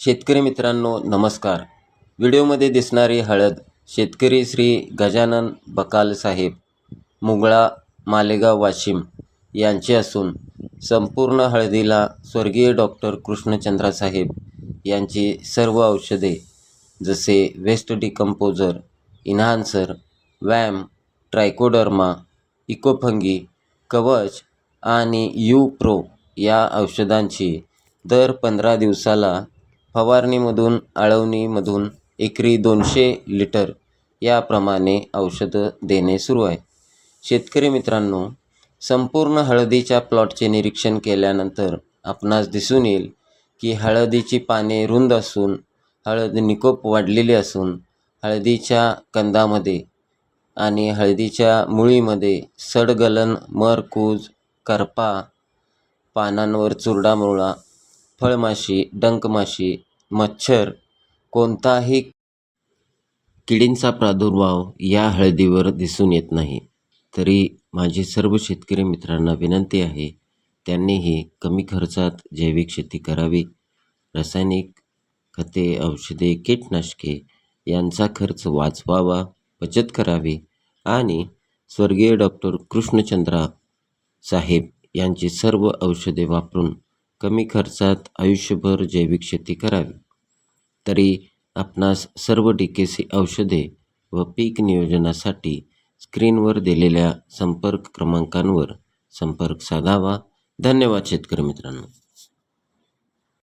शेतकरी मित्रांनो नमस्कार. व्हिडिओमध्ये दिसणारी हळद शेतकरी श्री गजानन बकाल साहेब मुगळा मालेगाव वाशिम यांची असून संपूर्ण हळदीला स्वर्गीय डॉक्टर कृष्णचंद्रा साहेब यांची सर्व औषधे जसे waste decomposer enhancer VAM trichoderma ecofungi कवच आणि यू प्रो या औषधांची दर पंधरा दिवसाला फवारणीमधून आळवणीमधून एकरी दोनशे लिटर याप्रमाणे औषधं देणे सुरू आहे. शेतकरी मित्रांनो संपूर्ण हळदीच्या प्लॉटचे निरीक्षण केल्यानंतर आपणास दिसून येईल की हळदीची पाने रुंद असून हळद निकोप वाढलेली असून हळदीच्या कंदामध्ये आणि हळदीच्या मुळीमध्ये सडगलन मरकूज करपा पानांवर चुरडामुळा फळमाशी डंकमाशी मच्छर कोणताही किडींचा प्रादुर्भाव या हळदीवर दिसून येत नाही. तरी माझी सर्व शेतकरी मित्रांना विनंती आहे त्यांनीही कमी खर्चात जैविक शेती करावी. रासायनिक खते औषधे कीटनाशके यांचा खर्च वाचवावा बचत करावी आणि स्वर्गीय डॉक्टर कृष्णचंद्रा साहेब यांची सर्व औषधे वापरून कमी खर्चात आयुष्यभर जैविक शेती करावी. तरी आपणास सर्व डी के सी औषधे व पीक नियोजनासाठी स्क्रीनवर दिलेल्या संपर्क क्रमांकांवर संपर्क साधावा. धन्यवाद शेतकरी मित्रांनो.